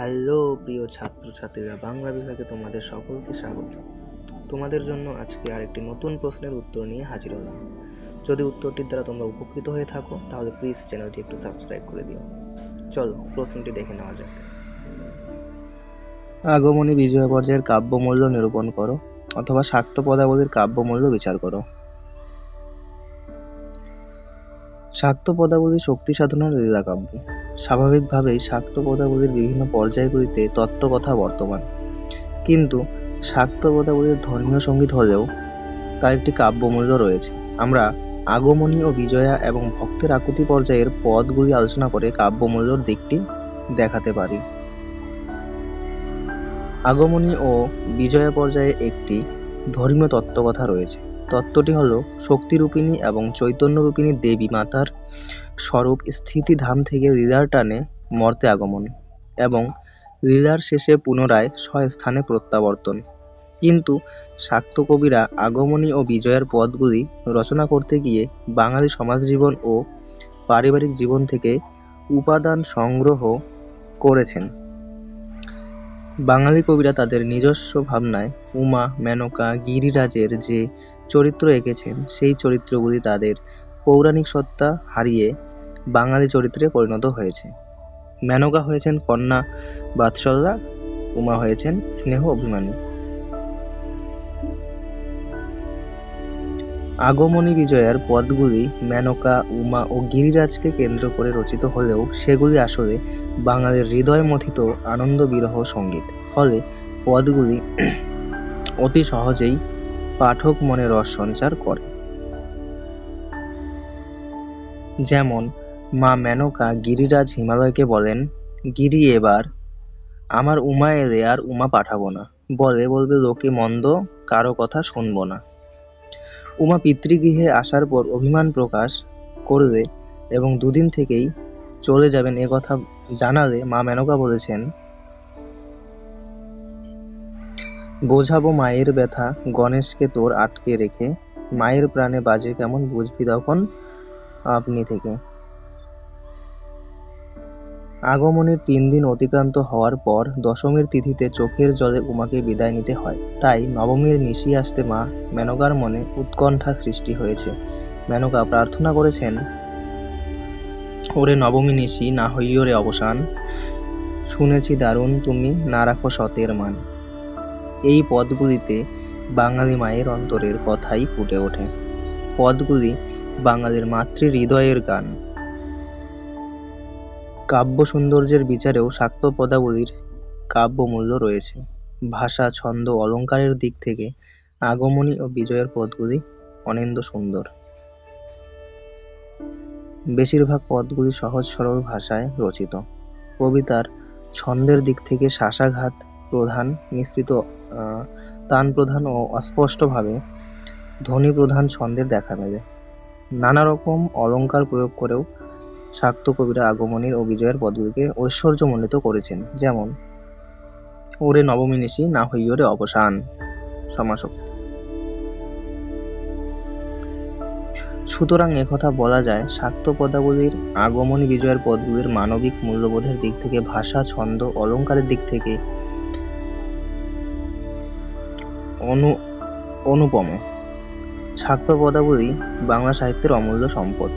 Hello প্রিয় ছাত্রছাত্রীরা, বাংলা বিভাগে তোমাদের সকলকে স্বাগত। তোমাদের জন্য আজকে আরেকটি নতুন প্রশ্নের উত্তর নিয়ে হাজির হলাম। যদি উত্তরটির দ্বারা তোমরা উপকৃত হয়ে থাকো, তাহলে প্লিজ চ্যানেলটি একটু সাবস্ক্রাইব করে দিও। চলো, প্রশ্নটি দেখে নেওয়া যাক। আগমনী বিজয় পর্যায়ের কাব্যমূল্য নিরূপণ করো অথবা শাক্ত পদাবলীর কাব্যমূল্য বিচার করো। শাক্ত পদাবলী শক্তি সাধনার লীলা কাব্য স্বাভাবিকভাবেই শাক্ত পদাবলীর বিভিন্ন পর্যায়গুলিতে তত্ত্বকথা বর্তমান। কিন্তু শাক্ত পদাবলীর ধর্মীয় সংগীত হলেও তার একটি কাব্যমূল্য রয়েছে। আমরা আগমনী ও বিজয়া এবং ভক্তের আকুতি পর্যায়ের পদগুলি আলোচনা করে কাব্যমূল্যর দিকটি দেখাতে পারি। আগমনী ও বিজয়া পর্যায়ে একটি ধর্মীয় তত্ত্বকথা রয়েছে। তত্ত্বটি হল শক্তিরূপিণী এবং চৈতন্যরূপিণী দেবী মাতার স্বরূপ স্থিতিধাম থেকে লীলার টানে মর্তে আগমন এবং লীলার শেষে পুনরায় স্বস্থানে প্রত্যাবর্তন। কিন্তু শাক্ত কবিরা আগমনী ও বিজয়ের পদগুলি রচনা করতে গিয়ে বাঙালি সমাজ জীবন ও পারিবারিক জীবন থেকে উপাদান সংগ্রহ করেছেন। বাঙালি কবিরা তাদের নিজস্ব ভাবনায় উমা, মেনকা, গিরিরাজের যে চরিত্র এঁকেছেন, সেই চরিত্রগুলি তাদের পৌরাণিক সত্তা হারিয়ে বাঙালি চরিত্রে পরিণত হয়েছে। মেনকা হয়েছেন কন্যা বাৎসল্যা, উমা হয়েছেন স্নেহ অভিমানী। আগমনী বিজয়ার পদগুলি মেনকা, উমা ও গিরিরাজকে কেন্দ্র করে রচিত হলেও সেগুলি আসলে বাঙালির হৃদয় মথিত আনন্দ বিরহ সংগীত। ফলে পদগুলি অতি সহজেই পাঠক মনে রস সঞ্চার করে। যেমন মা মেনকা গিরিরাজ হিমালয়কে বলেন, গিরি এবার, আমার উমা এলে আর উমা পাঠাবো না। বলে বলবে, লোকে মন্দ, কারও কথা শুনব না। উমা পিতৃগৃহে আসার পর অভিমান প্রকাশ করলে এবং দুদিন থেকেই চলে যাবেন এ কথা জানালে মা মেনকা বলেছেন, বোঝাবো মায়ের ব্যথা, গণেশকে তোর আটকে রেখে, মায়ের প্রাণে বাজে কেমন বুঝবি তখন? আপনি থেকে। আগমনের তিন দিন অতিক্রান্ত হওয়ার পর দশমীর তিথিতে চোখের জলে উমাকে বিদায় নিতে হয়। তাই নবমীর নিশি আসতে মা মেনকার মনে উৎকণ্ঠা সৃষ্টি হয়েছে। মেনকা প্রার্থনা করেছেন, ওরে নবমী নিশি, না হইও রে অবসান। শুনেছি দারুণ তুমি না রাখো সতের মান। এই পদগুলিতে বাঙালি মায়ের অন্তরের কথাই ফুটে ওঠে। পদগুলি বাঙালির মাতৃ হৃদয়ের গান। কাব্য সৌন্দর্যের বিচারেও শাক্ত পদাবলীর কাব্যমূল্য রয়েছে। ভাষা, ছন্দ, অলঙ্কারের দিক থেকে আগমনী ও বিজয়ের পদগুলি অনিন্দ সুন্দর। বেশিরভাগ পদগুলি সহজ সরল ভাষায় রচিত। কবিতার ছন্দের দিক থেকে শাসাঘাত প্রধান, মিশ্রিত তান প্রধান ও অস্পষ্টভাবে ধ্বনি প্রধান ছন্দের দেখা মেলে। নানা রকম অলঙ্কার প্রয়োগ করেও শাক্ত কবিরা আগমনীর ও বিজয়ের পদগুলিকে ঐশ্বর্যমণ্ডিত করেছেন। যেমন, ওরে নবমী নিশি, না হইও রে অবসান। সমাসক্তি সুতরাং একথা বলা যায়, শাক্ত পদাবলীর আগমনী বিজয়ের পদগুলির মানবিক মূল্যবোধের দিক থেকে, ভাষা, ছন্দ, অলঙ্কারের দিক থেকে অনু, অনুপম। শাক্ত পদাবলী বাংলা সাহিত্যের অমূল্য সম্পদ।